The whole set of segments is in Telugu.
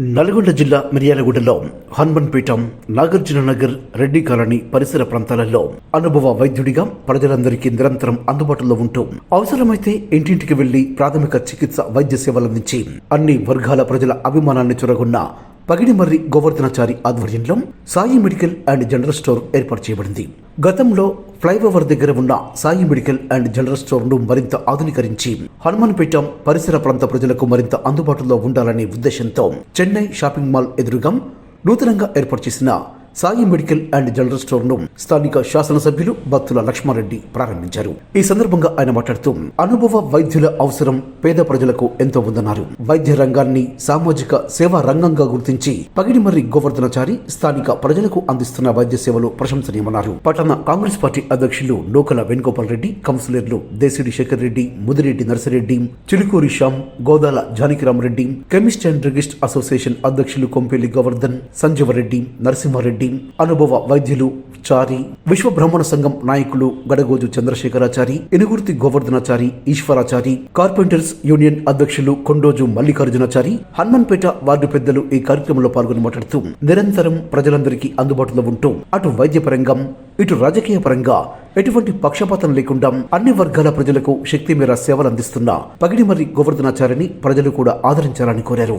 నల్గొండ జిల్లా మిర్యాలగూడలో హనుమన్పేటం నాగార్జున నగర్ రెడ్డి కాలనీ పరిసర ప్రాంతాలలో అనుభవ వైద్యుడిగా ప్రజలందరికీ నిరంతరం అందుబాటులో ఉంటూ అవసరమైతే ఇంటింటికి వెళ్ళి ప్రాథమిక చికిత్స వైద్య సేవలందించి అన్ని వర్గాల ప్రజల అభిమానాన్ని చొరగొన్న పగిడిమర్రి గోవర్ధనాచారి ఆధ్వర్యంలో Sai medical and general store ఏర్పాటు చేయబడింది. గతంలో ఫ్లైఓవర్ దగ్గర ఉన్న సాయి మెడికల్ అండ్ జనరల్ స్టోర్ను మరింత ఆధునీకరించి హనుమాన్పేట పరిసర ప్రాంత ప్రజలకు మరింత అందుబాటులో ఉండాలనే ఉద్దేశంతో చెన్నై షాపింగ్ మాల్ ఎదురుగా నూతనంగా ఏర్పాటు చేసిన సాయి మెడికల్ అండ్ జనరల్ స్టోర్ను స్థానిక శాసనసభ్యులు బత్తుల లక్ష్మారెడ్డి ప్రారంభించారు. ఈ సందర్భంగా ఆయన మాట్లాడుతూ అనుభవ వైద్యుల అవసరం పేద ప్రజలకు ఎంతో ఉందన్నారు. వైద్య రంగాన్ని సామాజిక సేవా రంగంగా గుర్తించి పగిడిమర్రి గోవర్ధనాచారి స్థానిక ప్రజలకు అందిస్తున్న వైద్య సేవలు ప్రశంసనీయమన్నారు. పట్టణ కాంగ్రెస్ పార్టీ అధ్యక్షులు నూకల వేణుగోపాల్ రెడ్డి కౌన్సిలర్లు Desidi Shekar Reddy Mudireddy Narsireddy Chilukuri Shyam Godala Janakiramareddy chemist and druggist association అధ్యక్షులు కొంపెల్లి గోవర్ధన్ సంజీవరెడ్డి నరసింహారెడ్డి అనుభవ వైద్యులు చారి విశ్వ బ్రాహ్మణ సంఘం నాయకులు గడగోజు చంద్రశేఖరాచారి ఎనుగుర్తి గోవర్ధనాచారి ఈశ్వరాచారి కార్పెంటర్స్ యూనియన్ అధ్యక్షులు కొండోజు మల్లికార్జునాచారి హన్మన్పేట వార్డు పెద్దలు ఈ కార్యక్రమంలో పాల్గొని మాట్లాడుతూ నిరంతరం ప్రజలందరికీ అందుబాటులో ఉంటూ అటు వైద్యపరంగా ఇటు రాజకీయ పరంగా ఎటువంటి పక్షపాతం లేకుండా అన్ని వర్గాల ప్రజలకు శక్తి మేర సేవలు అందిస్తున్న పగిడిమర్రి గోవర్ధనాచారిని ప్రజలు కూడా ఆదరించాలని కోరారు.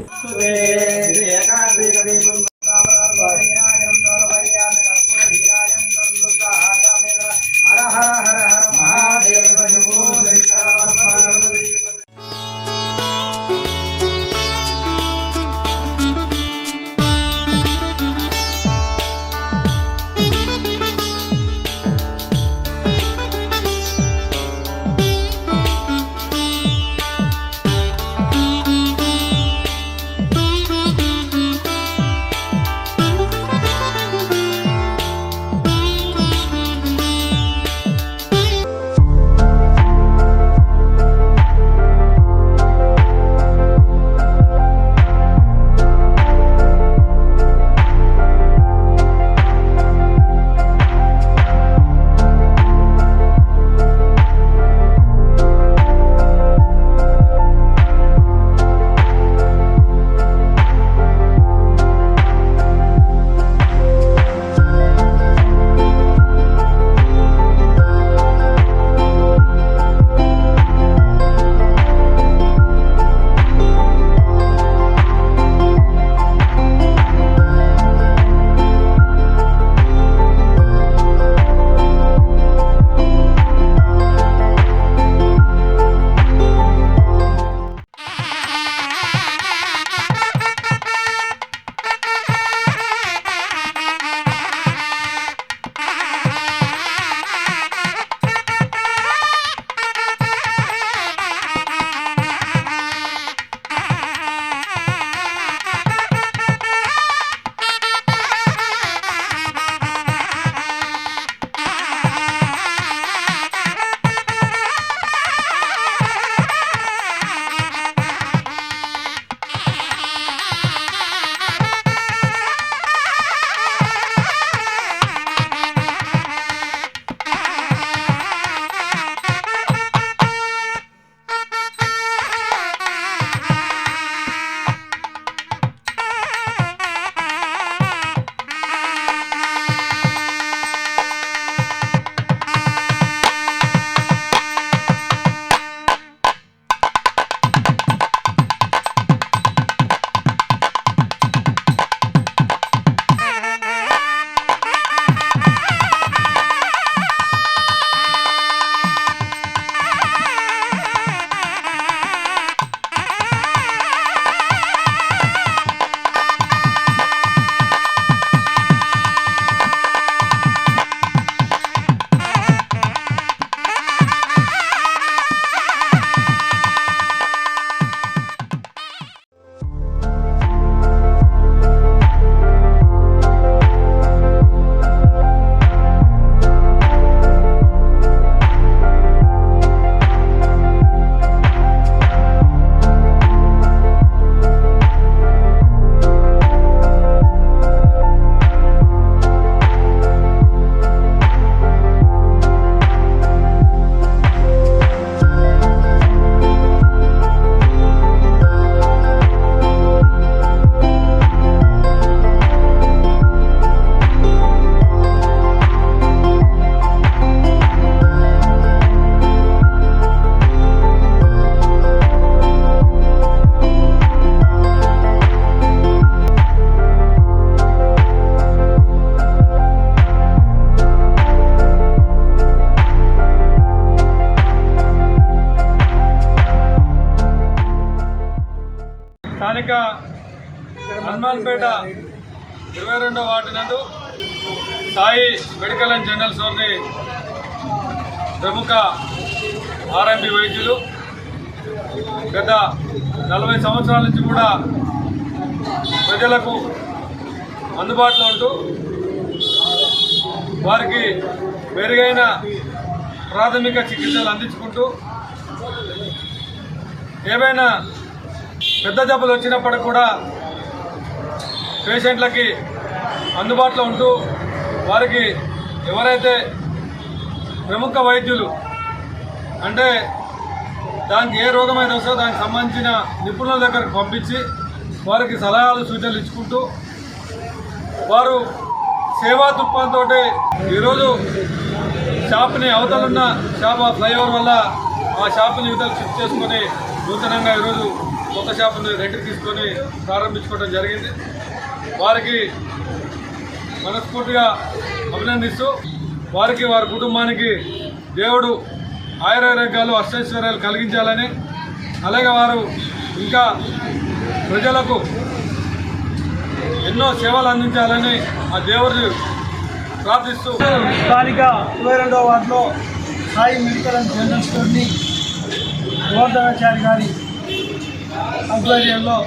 భూదాన్పేట ఇరవై రెండో వార్డు నందు సాయి మెడికల్ అండ్ జనరల్ స్టోర్ని ప్రముఖ ఆర్ఎంపి వైద్యులు. గత నలభై సంవత్సరాల నుంచి కూడా ప్రజలకు అందుబాటులో ఉంటూ వారికి మెరుగైన ప్రాథమిక చికిత్సలు అందించుకుంటూ ఏవైనా పెద్ద జబ్బులు వచ్చినప్పటికి కూడా పేషెంట్లకి అందుబాటులో ఉంటూ వారికి ఎవరైతే ప్రముఖ వైద్యులు అంటే దానికి ఏ రోగమైనా వస్తే దానికి సంబంధించిన నిపుణుల దగ్గరకు పంపించి వారికి సలహాలు సూచనలు ఇచ్చుకుంటూ వారు సేవా దృక్పథంతో ఈరోజు షాప్ని అవతలున్న షాప్ ఆ ఫ్లైఓవర్ వల్ల ఆ షాప్ని యువతలు షిఫ్ట్ చేసుకొని నూతనంగా ఈరోజు కొత్త షాపుని రెంట్కి తీసుకొని ప్రారంభించుకోవడం జరిగింది. వారికి మనస్ఫూర్తిగా అభినందిస్తూ వారికి వారి కుటుంబానికి దేవుడు ఆయురారోగ్యాలు అష్టైశ్వర్యాలు కలిగించాలని అలాగే వారు ఇంకా ప్రజలకు ఎన్నో సేవలు అందించాలని ఆ దేవుడిని ప్రార్థిస్తూ. స్థానిక ఇరవై రెండవ వార్డులో సాయి మెడికల్ అండ్ జనరల్ స్టోర్ని గోవర్ధనాచారి గారి ఆధ్వర్యంలో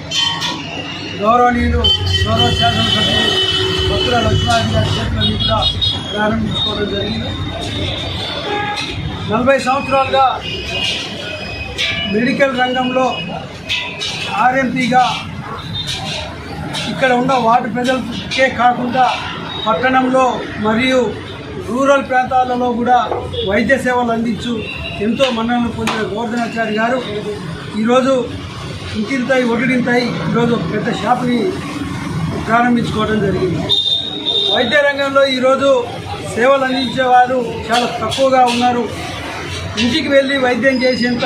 గౌరవనీయులు గౌరవ శాసనసభ్యులు భక్తుల లక్ష్మారెడ్డి గారి చేతుల మీదుగా ప్రారంభించుకోవడం జరిగింది. నలభై సంవత్సరాలుగా మెడికల్ రంగంలో ఆర్ఎంపీగా ఇక్కడ ఉన్న వార్డు ప్రజలకే కాకుండా పట్టణంలో మరియు రూరల్ ప్రాంతాలలో కూడా వైద్య సేవలు అందించు ఎంతో మన్ననలు పొందిన గోవర్ధనాచారి గారు. ఈరోజు ఇంటింతాయి ఒడిడింతాయి ఈరోజు ఒక పెద్ద షాప్ని ప్రారంభించుకోవడం జరిగింది. వైద్య రంగంలో ఈరోజు సేవలు అందించేవారు చాలా తక్కువగా ఉన్నారు. ఇంటికి వెళ్ళి వైద్యం చేసేంత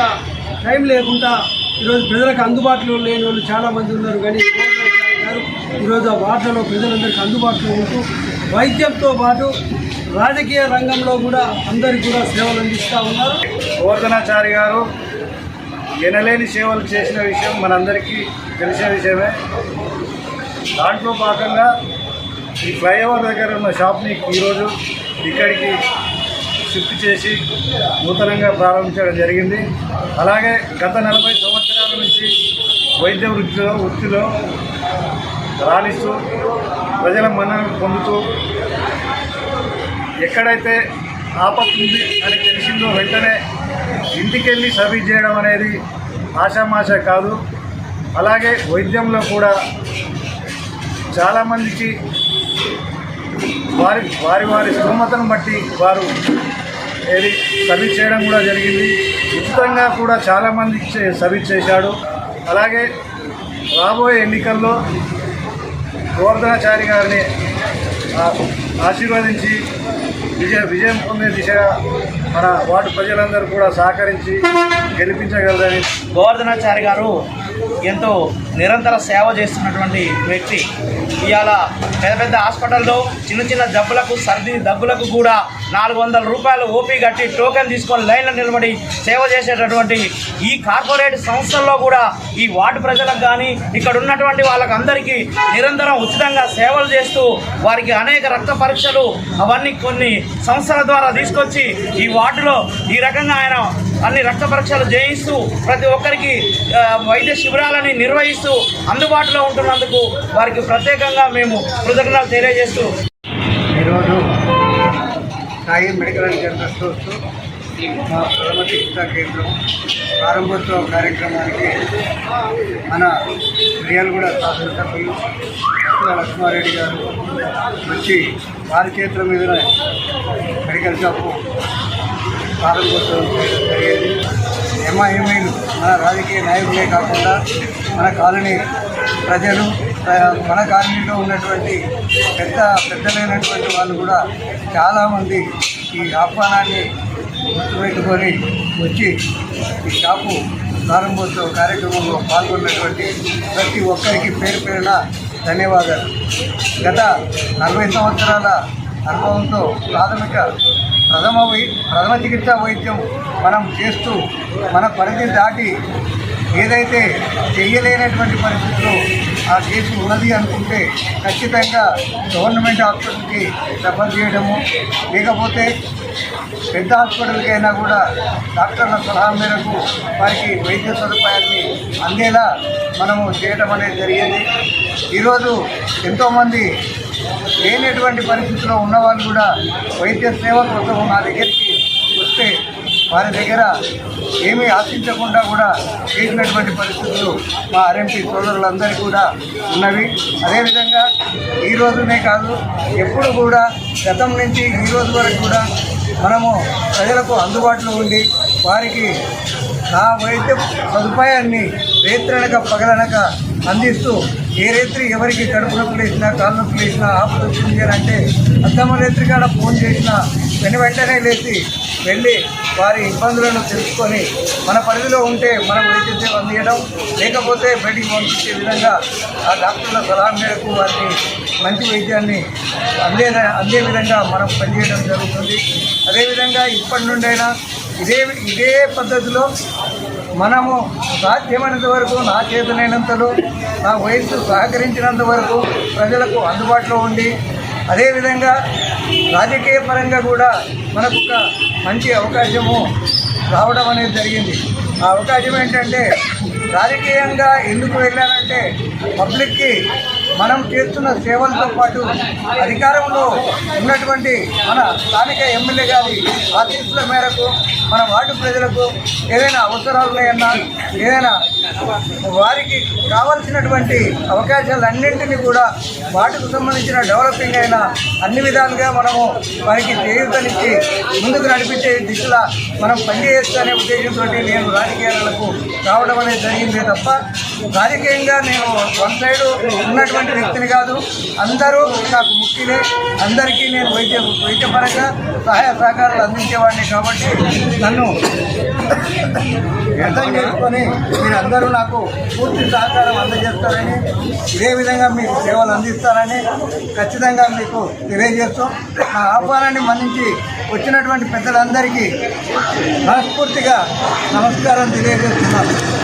టైం లేకుండా ఈరోజు ప్రజలకు అందుబాటులో లేని వాళ్ళు చాలామంది ఉన్నారు. కానీ గారు ఈరోజు ఆ వార్తలో ప్రజలందరికీ అందుబాటులో ఉంటూ వైద్యంతో పాటు రాజకీయ రంగంలో కూడా అందరికీ కూడా సేవలు అందిస్తూ ఉన్నారు. గోవర్ధనాచారి గారు ఎనలేని సేవలు చేసిన విషయం మనందరికీ తెలిసిన విషయమే. దాంట్లో భాగంగా ఈ ఫ్లైఓవర్ దగ్గర ఉన్న షాప్ని ఈరోజు ఇక్కడికి షిఫ్ట్ చేసి నూతనంగా ప్రారంభించడం జరిగింది. అలాగే గత నలభై సంవత్సరాల నుంచి వైద్య వృత్తిలో వృత్తిలో రాణిస్తూ ప్రజల మన్ననలు పొందుతూ ఎక్కడైతే ఆపత్తుంది అని తెలిసిందో వెంటనే ఇంటికెళ్ళి సర్వీస్ చేయడం అనేది ఆషామాష కాదు. అలాగే వైద్యంలో కూడా చాలామందికి వారి వారి వారి స్తోమతను బట్టి వారు ఏది సర్వీస్ చేయడం కూడా జరిగింది. ఉచితంగా కూడా చాలామందికి చే- సర్వీస్ చేశాడు. అలాగే రాబోయే ఎన్నికల్లో గోవర్ధనాచారి గారిని ఆశీర్వదించి విజయ విజయం పొందే దిశగా మన వార్డు ప్రజలందరూ కూడా సహకరించి గెలిపించగలరని గోవర్ధనాచారి గారు ఎంతో నిరంతర సేవ చేస్తున్నటువంటి వ్యక్తి. ఇవాళ పెద్ద పెద్ద హాస్పిటల్లో చిన్న చిన్న జబ్బులకు సర్ది దగ్గులకు కూడా నాలుగు వందల రూపాయలు ఓపీ కట్టి టోకెన్ తీసుకొని లైన్లో నిలబడి సేవ చేసేటటువంటి ఈ కార్పొరేట్ సంస్థల్లో కూడా ఈ వార్డు ప్రజలకు కానీ ఇక్కడ ఉన్నటువంటి వాళ్ళకి అందరికీ నిరంతరం ఉచితంగా సేవలు చేస్తూ వారికి అనేక రక్త పరీక్షలు అవన్నీ కొన్ని సంస్థల ద్వారా తీసుకొచ్చి ఈ వార్డులో ఈ రకంగా ఆయన అన్ని రక్త పరీక్షలు చేయిస్తూ ప్రతి ఒక్కరికి వైద్య శిబిరాలని నిర్వహిస్తూ అందుబాటులో ఉంటున్నందుకు వారికి ప్రత్యేకంగా మేము కృతజ్ఞతలు తెలియజేస్తూ ఈరోజు Sai medical and general stores మా ప్రథమ చికిత్సా కేంద్రం ప్రారంభోత్సవ కార్యక్రమానికి మన మిర్యాలగూడ శాసనసభ్యులు భక్తుల లక్ష్మారెడ్డి గారు వచ్చి వారి చేతుల మీదనే మెడికల్ షాపు ప్రారంభోత్సవం చేయడం జరిగేది ఎంఐఎంఐలు మన రాజకీయ నాయకులే కాకుండా మన కాలనీ ప్రజలు ప్ర- మన కాలనీలో ఉన్నటువంటి పెద్ద పెద్దలైనటువంటి వాళ్ళు కూడా చాలామంది ఈ ఆహ్వానాన్ని గుర్తుపెట్టుకొని వచ్చి ఈ షాపు ప్రారంభోత్సవ కార్యక్రమంలో పాల్గొన్నటువంటి ప్రతి ఒక్కరికి పేరు పేరున ధన్యవాదాలు. గత నలభై సంవత్సరాల అనుభవంతో ప్రాథమిక ప్రథమ వై ప్రథమ చికిత్సా వైద్యం మనం చేస్తూ మన పరిధి దాటి ఏదైతే చేయలేనటువంటి పరిస్థితుల్లో ఆ కేసు ఉన్నది అనుకుంటే ఖచ్చితంగా గవర్నమెంట్ హాస్పిటల్కి రెఫర్ చేయడము. లేకపోతే పెద్ద హాస్పిటల్కైనా కూడా డాక్టర్ల సలహా మేరకు వారికి వైద్య సదుపాయాన్ని అందేలా మనము చేయడం అనేది జరిగింది. ఈరోజు ఎంతోమంది లేనటువంటి పరిస్థితిలో ఉన్నవాళ్ళు కూడా వైద్య సేవ కోసం నా దగ్గరికి వస్తే వారి దగ్గర ఏమీ ఆశించకుండా కూడా చేసినటువంటి పరిస్థితులు మా ఆర్ఎంపీ సోదరులందరికీ కూడా ఉన్నవి. అదేవిధంగా ఈ రోజునే కాదు ఎప్పుడు కూడా గతం నుంచి ఈ రోజు వరకు కూడా మనము ప్రజలకు అందుబాటులో ఉండి వారికి నా వైద్య సదుపాయాన్ని రేత్రనక పగలనక అందిస్తూ ఏ రేత్రి ఎవరికి కడుపు నొప్పులు వేసినా కాళ్ళు నొప్పులు వేసినా ఆపద వచ్చింది అని అంటే అద్దమ్మ రేత్రి కాడ ఫోన్ చేసినా వెను వెంటనే లేచి వెళ్ళి వారి ఇబ్బందులను తెలుసుకొని మన పరిధిలో ఉంటే మనం వైద్య సేవ అందించడం లేకపోతే బయటికి పంపించే విధంగా ఆ డాక్టర్ల సలహా మేరకు వారికి మంచి వైద్యాన్ని అందే అందే విధంగా మనం పనిచేయడం జరుగుతుంది. అదేవిధంగా ఇప్పటి నుండైనా ఇదే ఇదే పద్ధతిలో మనము సాధ్యమైనంత వరకు నా చేతనైనంతలో నా వయస్సు సహకరించినంత వరకు ప్రజలకు అందుబాటులో ఉండి అదేవిధంగా రాజకీయ పరంగా కూడా మనకు ఒక మంచి అవకాశము రావడం అనేది జరిగింది. ఆ అవకాశం ఏంటంటే రాజకీయంగా ఎందుకు వెళ్ళానంటే పబ్లిక్కి మనం చేస్తున్న సేవలతో పాటు అధికారంలో ఉన్నటువంటి మన స్థానిక ఎమ్మెల్యే గారి ఆశీస్సుల మేరకు మన వార్డు ప్రజలకు ఏదైనా అవసరాలు ఉన్నాయన్నా ఏదైనా వారికి కావలసినటువంటి అవకాశాలన్నింటినీ కూడా వాటికి సంబంధించిన డెవలపింగ్ అయిన అన్ని విధాలుగా మనము వారికి చేయూతనిచ్చి ముందుకు నడిపించే దిశలా మనం పనిచేయచ్చు ఉద్దేశంతో నేను రాజకీయాలకు రావడం అనేది జరిగిందే తప్ప రాజకీయంగా నేను వన్ సైడ్ ఉన్నటువంటి వ్యక్తిని కాదు. అందరూ నాకు ముఖ్యులే. అందరికీ నేను వైద్య వైద్యపరంగా సహాయ సహకారాలు అందించేవాడిని కాబట్టి నన్ను అర్థం చేసుకొని అందరూ నాకు పూర్తి సహకారం అందజేస్తారని ఇదే విధంగా మీకు సేవలు అందిస్తారని ఖచ్చితంగా మీకు తెలియజేస్తూ నా ఆహ్వానాన్ని మన్నించి వచ్చినటువంటి పెద్దలందరికీ మనస్ఫూర్తిగా నమస్కారం తెలియజేస్తున్నాను.